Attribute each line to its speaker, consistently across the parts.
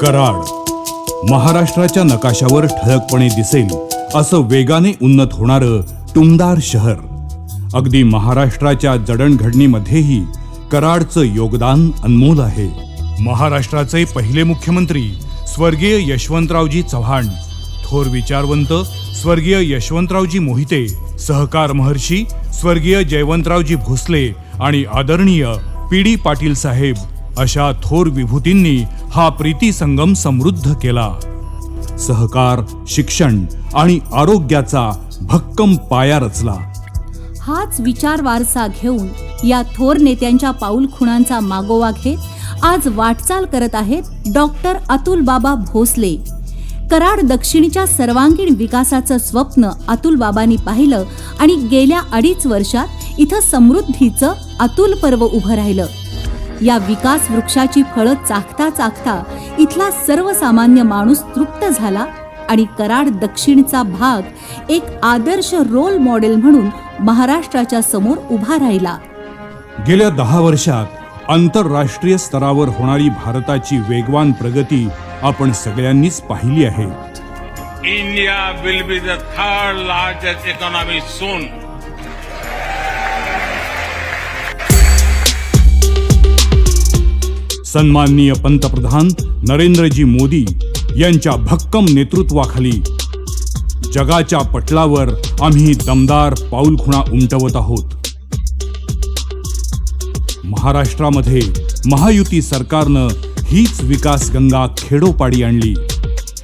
Speaker 1: कराड. महाराष्ट्राच्या नकाशावर ठळकपणे दिसेल असं वेगाने उन्नत होणारं टुमदार शहर. अगदी महाराष्ट्राच्या जडणघडणीमध्येही कराडचं योगदान अनमोल आहे. महाराष्ट्राचे पहिले मुख्यमंत्री स्वर्गीय यशवंतरावजी चव्हाण थोर विचारवंत स्वर्गीय यशवंतरावजी मोहिते सहकार महर्षी स्वर्गीय जयवंतरावजी भोसले आणि आदरणीय पी डी पाटील साहेब अशा थोर विभूतींनी हा प्रीती संगम समृद्ध केला. सहकार शिक्षण आणि आरोग्याचा भक्कम पाया रचला.
Speaker 2: हाच विचार वारसा घेऊन या थोर नेत्यांच्या पाऊलखुणांचा मागोवा घेत आज वाटचाल करत आहेत डॉक्टर अतुल बाबा भोसले. कराड दक्षिणच्या सर्वांगीण विकासाचं स्वप्न अतुल बाबांनी पाहिलं आणि गेल्या अडीच वर्षात इथं समृद्धीचं अतुल पर्व उभं राहिलं. या विकास वृक्षाची फळं चाखता चाखता इथला सर्वसामान्य माणूस तृप्त झाला आणि कराड दक्षिणचा भाग एक आदर्श रोल मॉडेल म्हणून महाराष्ट्राच्या समोर उभा राहिला
Speaker 1: गेल्या दहा वर्षात आंतरराष्ट्रीय स्तरावर होणारी भारताची वेगवान प्रगती आपण सगळ्यांनीच पाहिली आहे
Speaker 3: India will be the third largest economy soon.
Speaker 1: सन्माननीय पंतप्रधान नरेंद्रजी मोदी यांच्या भक्कम नेतृत्वाखाली जगाच्या पटलावर आम्ही दमदार पाऊलखुणा उमटवत आहोत. महाराष्ट्रामध्ये महायुती सरकारनं हीच विकास गंगा खेडोपाडी आणली.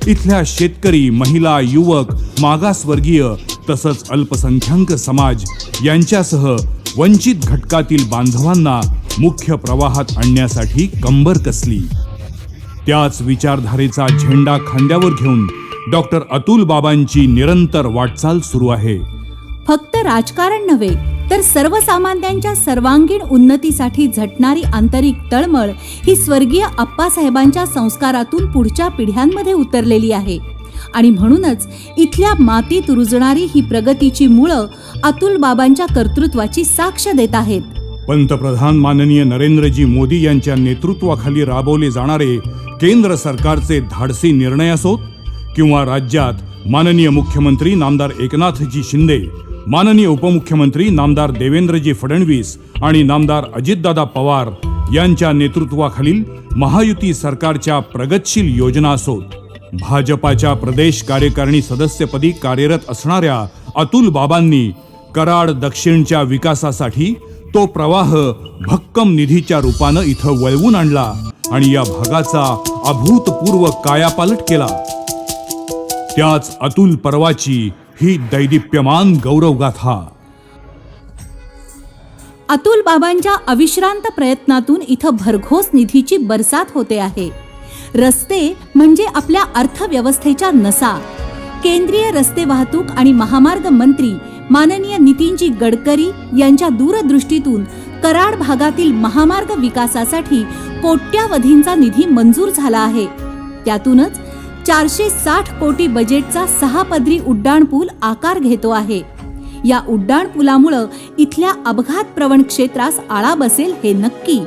Speaker 1: इथल्या शेतकरी महिला युवक मागासवर्गीय तसंच अल्पसंख्याक समाज यांच्यासह वंचित घटकातील बांधवांना मुख्य प्रवाहात आणण्यासाठी कंबर कसली? त्याच विचारधारेचा झेंडा खांद्यावर घेऊन डॉक्टर अतुल बाबांची निरंतर वाटचाल सुरू आहे.
Speaker 2: फक्त राजकारण नव्हे तर सर्वसामान्यांच्या सर्वांगीण उन्नतीसाठी झटणारी आंतरिक तळमळ ही स्वर्गीय अप्पासाहेबांच्या संस्कारातून पुढच्या पिढ्यांमध्ये उतरलेली आहे. आणि म्हणूनच इथल्या मातीत रुजणारी ही प्रगतीची मुळं अतुल बाबांच्या कर्तृत्वाची साक्ष देत आहेत.
Speaker 1: पंतप्रधान माननीय नरेंद्रजी मोदी यांच्या नेतृत्वाखाली राबवले जाणारे केंद्र सरकारचे धाडसी निर्णय असोत किंवा राज्यात माननीय मुख्यमंत्री नामदार एकनाथजी शिंदे माननीय उपमुख्यमंत्री नामदार देवेंद्रजी फडणवीस आणि नामदार अजितदादा पवार यांच्या नेतृत्वाखालील महायुती सरकारच्या प्रगतशील योजना असोत. भाजपाच्या प्रदेश कार्यकारिणी सदस्यपदी कार्यरत असणाऱ्या अतुल बाबांनी कराड दक्षिणच्या विकासासाठी तो प्रवाह भक्कम निधीच्या रूपानं इथं वळवून आणला आणि या भागाचा अभूतपूर्व कायापालट केला. त्याच अतुल पर्वाची ही दैदिप्यमान गौरवगाथा.
Speaker 2: अतुल बाबांच्या अविश्रांत प्रयत्नातून इथं भरघोस निधीची बरसात होते आहे. रस्ते म्हणजे आपल्या अर्थव्यवस्थेच्या नसा. केंद्रीय रस्ते वाहतूक आणि महामार्ग मंत्री माननीय नितीनजी गडकरी यांच्या दूरदृष्टीतून कराड भागातील महामार्ग विकासासाठी कोट्यावधींचा निधी मंजूर झाला आहे. त्यातूनच चारशे साठ कोटी बजेटचा सहा पदरी उड्डाण पूल आकार घेतो आहे. या उड्डाण पुलामुळं इथल्या अपघात प्रवण क्षेत्रास आळा बसेल हे नक्की.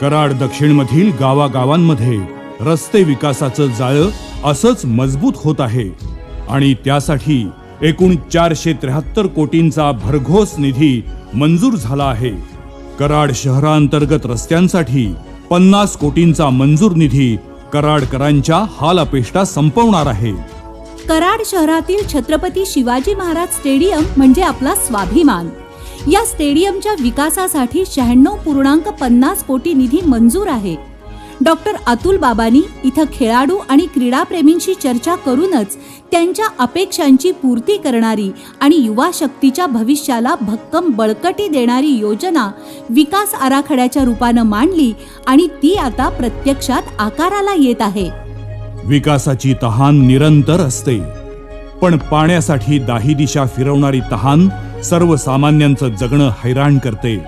Speaker 1: कराड दक्षिणमधील गावागावांमध्ये रस्ते विकासाचं जाळं असंच मजबूत होत आहे. आणि त्यासाठी एकूण चारशे त्र्याहत्तर कोटींचा भरघोस निधी मंजूर झाला आहे. कराड शहरांतर्गत रस्त्यांसाठी पन्नास कोटींचा मंजूर निधी कराडकरांच्या हाल अपेष्टा संपवणार आहे.
Speaker 2: कराड शहरातील छत्रपती शिवाजी महाराज स्टेडियम म्हणजे आपला स्वाभिमान. या स्टेडियमच्या विकासासाठी शहाण्णव पूर्णांक पन्नास कोटी निधी मंजूर आहे. डॉक्टर अतुल बाबांनी इथं खेळाडू आणि क्रीडाप्रेमींशी चर्चा करूनच त्यांच्या अपेक्षांची पूर्ती करणारी आणि युवा शक्तीच्या भविष्याला भक्कम बळकटी देणारी योजना विकास आराखड्याच्या रूपानं मांडली आणि ती आता प्रत्यक्षात आकाराला येत आहे.
Speaker 1: विकासाची तहान निरंतर असते. पण पाण्यासाठी दाही दिशा फिरवणारी तहान सर्वसामान्यांचं जगणं हैराण करते.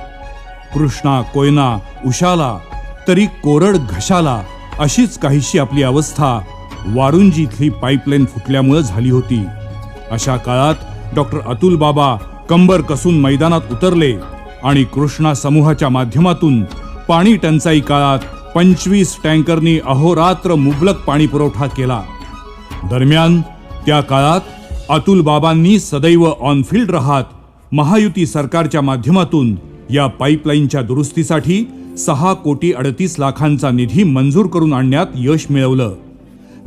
Speaker 1: कृष्णा कोयना उशाला तरी कोरड घशाला अशीच काहीशी आपली अवस्था वारुंजी इथली पाईपलाईन फुटल्यामुळं झाली होती. अशा काळात डॉक्टर अतुल बाबा कंबर कसून मैदानात उतरले आणि कृष्णा समूहाच्या माध्यमातून पाणी टंचाई काळात पंचवीस टँकरनी अहोरात्र मुबलक पाणी पुरवठा केला. दरम्यान त्या काळात अतुल बाबांनी सदैव ऑनफिल्ड राहत महायुती सरकारच्या माध्यमातून या पाईपलाईनच्या दुरुस्तीसाठी सहा कोटी अडतीस लाखांचा निधी मंजूर करून आणण्यात यश मिळवलं.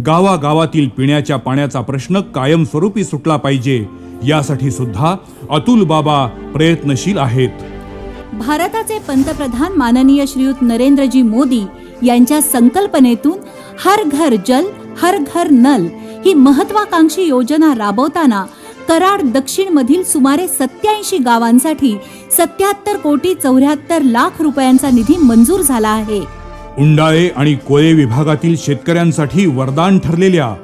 Speaker 1: गावागावातील पिण्याच्या पाण्याचा प्रश्न कायमस्वरूपी सुटला पाहिजे यासाठी सुद्धा अतुल बाबा प्रयत्नशील आहेत.
Speaker 2: भारताचे पंतप्रधान माननीय श्रीयुत नरेंद्रजी मोदी यांच्या संकल्पनेतून हर घर जल हर घर नल ही महत्वाकांक्षी योजना राबवताना कराड दक्षिण मधील सुमारे सत्याऐंशी गावांसाठी सत्याहत्तर कोटी चौऱ्याहत्तर लाख रुपयांचा निधी मंजूर झाला आहे.
Speaker 1: उंडाळे आणि कोळे विभागातील शेतकऱ्यांसाठी वरदान ठरलेल्या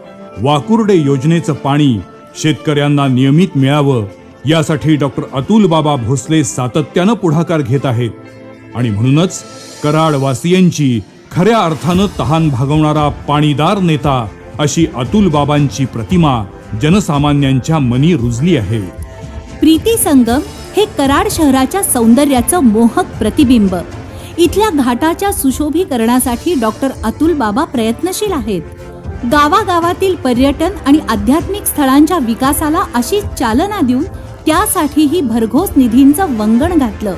Speaker 1: वाकुर्डे योजनेचं पाणी शेतकऱ्यांना नियमित मिळावं यासाठी डॉक्टर अतुल बाबा भोसले सातत्यानं पुढाकार घेत आहेत. आणि म्हणूनच कराडवासियांची खऱ्या अर्थानं तहान भागवणारा पाणीदार नेता अशी अतुल बाबांची प्रतिमा जनसामान्यांच्या मनी रुजली आहे.
Speaker 2: प्रीती संगम हे कराड शहराच्या सौंदर्याचं मोहक प्रतिबिंब. इथल्या घाटाच्या सुशोभीकरणासाठी डॉक्टर अतुल बाबा प्रयत्नशील आहेत. गावागावातील पर्यटन आणि आध्यात्मिक स्थळांच्या विकासाला अशी चालना देऊन त्यासाठीही भरघोस निधींचं वंगण घातलं.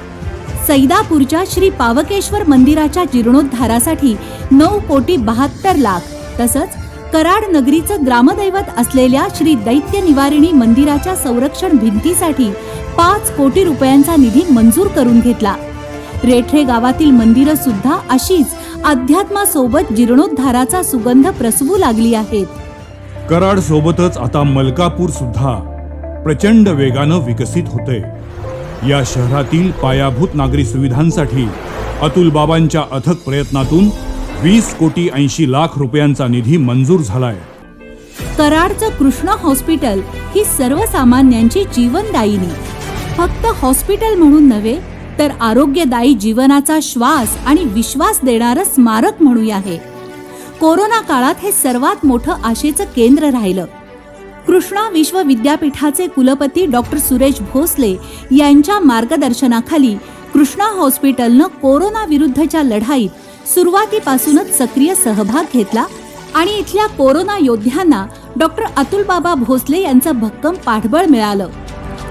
Speaker 2: सैदापूरच्या श्री पावकेश्वर मंदिराच्या जीर्णोद्धारासाठी नऊ कोटी बहात्तर लाख तसंच कराड नगरीचं ग्रामदैवत असलेल्या श्री दैत्य निवारिणी मंदिराच्या संरक्षण भिंतीसाठी पाच कोटी रुपयांचा निधी मंजूर करून घेतला. रेठरे गावातील मंदिरं सुद्धा अशीच अध्यात्मासोबत जीर्णोद्धाराचा सुगंध प्रसवू लागली आहेत.
Speaker 1: कराड सोबतच आता मलकापूर सुद्धा प्रचंड वेगानं विकसित होते. या शहरातील पायाभूत नागरी सुविधांसाठी अतुल बाबांच्या अथक प्रयत्नातून वीस कोटी ऐंशी लाख रुपयांचा निधी मंजूर झालाय.
Speaker 2: कराडचं कृष्णा हॉस्पिटल ही सर्वसामान्यांची जीवनदायिनी. फक्त हॉस्पिटल म्हणून नव्हे तर आरोग्यदायी जीवनाचा श्वास आणि विश्वास देणारं स्मारक म्हणूया हे. कोरोना काळात हे सर्वात मोठं आशेचं केंद्र राहिलं. कृष्णा विश्वविद्यापीठाचे कुलपती डॉक्टर सुरेश भोसले यांच्या मार्गदर्शनाखाली कृष्णा हॉस्पिटलनं कोरोना विरुद्धच्या लढाईत सुरुवातीपासूनच सक्रिय सहभाग घेतला आणि इथल्या कोरोना योद्ध्यांना डॉक्टर अतुल बाबा भोसले यांचं भक्कम पाठबळ मिळालं.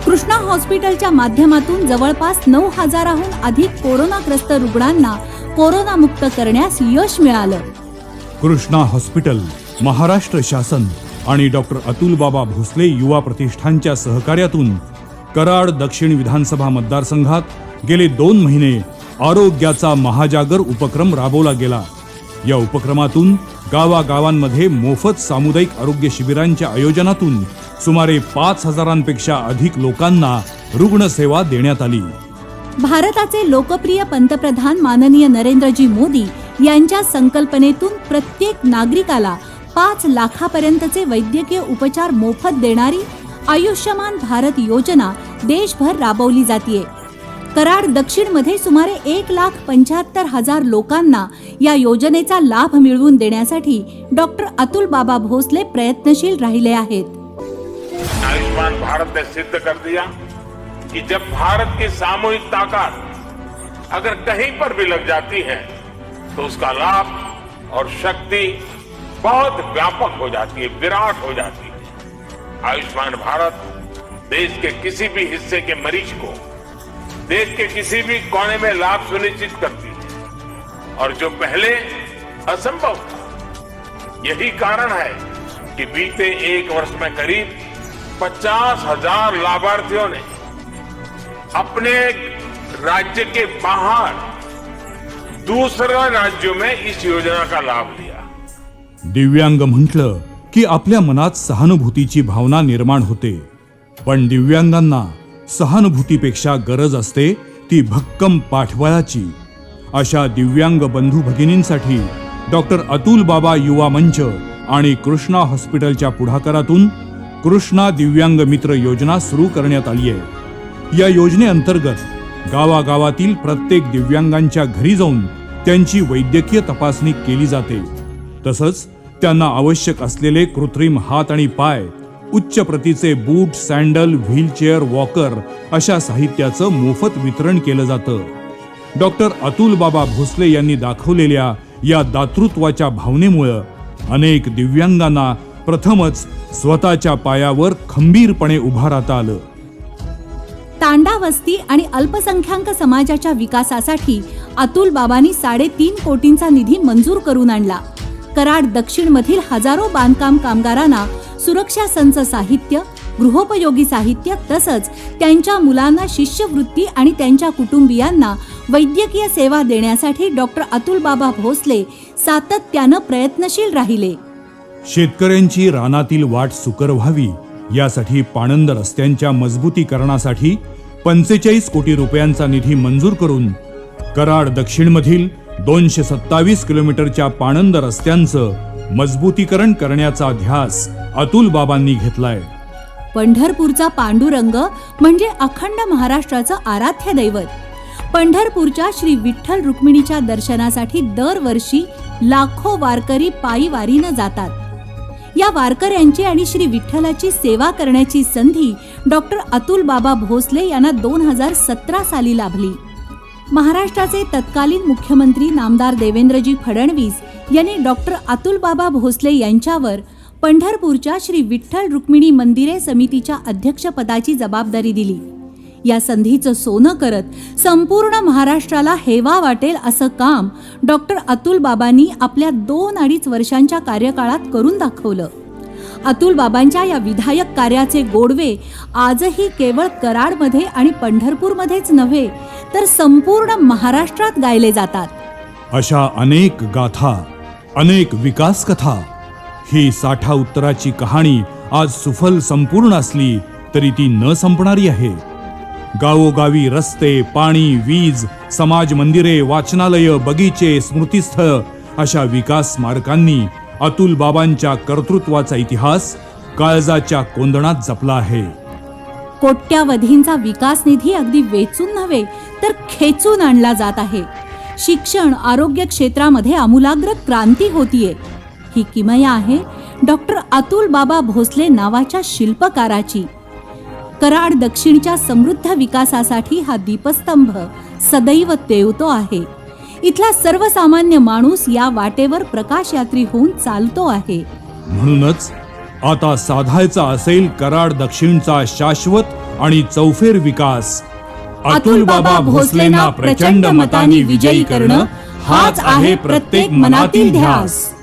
Speaker 2: कृष्णा हॉस्पिटलच्या माध्यमातून जवळपास नऊ हजाराहून अधिक कोरोनाग्रस्त रुग्णांना कोरोनामुक्त करण्यास यश मिळालं.
Speaker 1: कृष्णा हॉस्पिटल महाराष्ट्र शासन आणि डॉक्टर अतुल बाबा भोसले युवा प्रतिष्ठानच्या सहकार्यातून कराड दक्षिण विधानसभा मतदारसंघात गेले दोन महिने आरोग्याचा महाजागर उपक्रम राबवला गेला. या उपक्रमातून गावागावांमध्ये मोफत सामुदायिक आरोग्य शिबिरांच्या आयोजनातून सुमारे पाच हजारांपेक्षा अधिक लोकांना रुग्णसेवा देण्यात आली.
Speaker 2: भारताचे लोकप्रिय पंतप्रधान माननीय नरेंद्रजी मोदी यांच्या संकल्पनेतून प्रत्येक नागरिकाला पाच लाखापर्यंतचे वैद्यकीय उपचार मोफत देणारी आयुष्यमान भारत योजना देशभर राबवली जाते कराड दक्षिणमध्ये सुमारे एक लाख पंच्याहत्तर हजार लोकांना या योजनेचा लाभ मिळवून देण्यासाठी डॉक्टर अतुल बाबा भोसले प्रयत्नशील राहिले आहेत.
Speaker 3: आयुष्मान भारत ने सिद्ध कर दिया कि जब भारत की सामूहिक ताकत अगर कहीं पर भी लग जाती है तो उसका लाभ और शक्ति बहुत व्यापक हो जाती है विराट हो जाती है। आयुष्मान भारत देश के किसी भी हिस्से के मरीज को देश के किसी भी कोने में लाभ सुनिश्चित करती है। और जो पहले असंभव था, यही कारण है कि बीते एक वर्ष में करीब पचास हज़ार लाभार्थियों ने अपने राज्य के बाहर दूसरे राज्यों में इस योजना का लाभ लिया।
Speaker 1: दिव्यांग म्हटलं की आपल्या मनात सहानुभूतीची भावना निर्माण होते. पण दिव्यांगांना सहानुभूतीपेक्षा गरज असते ती भक्कम पाठबळाची अशा दिव्यांग बंधू भगिनींसाठी डॉक्टर अतुल बाबा युवा मंच आणि कृष्णा हॉस्पिटलच्या पुढाकारातून कृष्णा दिव्यांग मित्र योजना सुरू करण्यात आली आहे या योजनेअंतर्गत गावागावातील प्रत्येक दिव्यांगांच्या घरी जाऊन त्यांची वैद्यकीय तपासणी केली जाते. तसंच त्यांना आवश्यक असलेले कृत्रिम हात आणि पाय उच्च प्रतीचे बूट सँडल व्हीलचेअर वॉकर अशा साहित्याचं मोफत वितरण केलं जातं. डॉक्टर अतुल बाबा भोसले यांनी दाखवलेल्या या दातृत्वाच्या भावनेमुळं अनेक दिव्यांगांना प्रथमच स्वतःच्या पायावर खंबीरपणे उभा राहता आलं.
Speaker 2: तांडा वस्ती आणि अल्पसंख्याक समाजाच्या विकासासाठी अतुल बाबांनी साडेतीन कोटींचा निधी मंजूर करून आणला. कराड दक्षिण मधील हजारो बांधकाम कामगारांना सुरक्षा संच साहित्य गृहोपयोगी साहित्य तसंच त्यांच्या मुलांना शिष्यवृत्ती आणि त्यांच्या कुटुंबियांना वैद्यकीय सेवा देण्यासाठी डॉक्टर अतुल बाबा भोसले सातत्यानं प्रयत्नशील राहिले.
Speaker 1: शेतकऱ्यांची रानातील वाट सुकर व्हावी यासाठी पाणंद रस्त्यांच्या मजबूतीकरणासाठी पंचेचाळीस कोटी रुपयांचा निधी मंजूर करून कराड दक्षिणमधील दोनशे सत्तावीस किलोमीटरच्या पाणंद रस्त्यांचं मजबूतीकरण करण्याचा ध्यास अतुल बाबांनी घेतलाय.
Speaker 2: पंढरपूरचा पांडुरंग म्हणजे अखंड महाराष्ट्राचं आराध्य दैवत. पंढरपूरच्या श्री विठ्ठल रुक्मिणीच्या दर्शनासाठी दरवर्षी लाखो वारकरी पायी वारीनं जातात. या वारकऱ्यांची आणि श्री विठ्ठलाची सेवा करण्याची संधी डॉक्टर अतुल बाबा भोसले यांना दोन हजार सतरा साली लाभली. महाराष्ट्राचे तत्कालीन मुख्यमंत्री नामदार देवेंद्रजी फडणवीस यांनी डॉक्टर अतुलबाबा भोसले यांच्यावर पंढरपूरच्या श्री विठ्ठल रुक्मिणी मंदिरे समितीच्या अध्यक्षपदाची जबाबदारी दिली. या संधीचं सोनं करत संपूर्ण महाराष्ट्राला हेवा वाटेल असं काम डॉक्टर अतुल बाबांनी आपल्या दोन अडीच वर्षांच्या कार्यकाळात करून दाखवलं. अतुल बाबांच्या या विधायक कार्याचे गोडवे आजही केवळ कराडमध्ये आणि पंढरपूरमध्येच नव्हे तर संपूर्ण महाराष्ट्रात गायले जातात.
Speaker 1: अशा अनेक गाथा अनेक विकास कथा ही साठा उत्तराची कहाणी आज सुफल संपूर्ण असली तरी ती न संपणारी आहे. गावोगावी रस्ते पाणी वीज समाज मंदिरे वाचनालय बगीचे स्मृतीस्थळ अशा विकास स्मारकांनी अतुल बाबांच्या कर्तृत्वाचा इतिहास काळजाच्या कोंदणात जपला आहे.
Speaker 2: कोट्यावधींचा विकास निधी अगदी वेचून नव्हे तर खेचून आणला जात आहे. शिक्षण आरोग्य क्षेत्रामध्ये आमूलाग्र क्रांती होतीये. ही किमया आहे डॉक्टर अतुल बाबा भोसले नावाच्या शिल्पकाराची. कराड दक्षिणच्या समृद्ध विकासासाठी हा दीपस्तंभ सदैव तेवतो आहे. इथला सर्वसामान्य माणूस या वाटेवर प्रकाशयात्री होऊन चालतो आहे.
Speaker 1: म्हणूनच आता साधायचा असेल कराड दक्षिणचा शाश्वत आणि चौफेर विकास.
Speaker 2: अतुल बाबा भोसलेंना प्रचंड मतांनी विजयी करणं हाच आहे प्रत्येक मनातील ध्यास.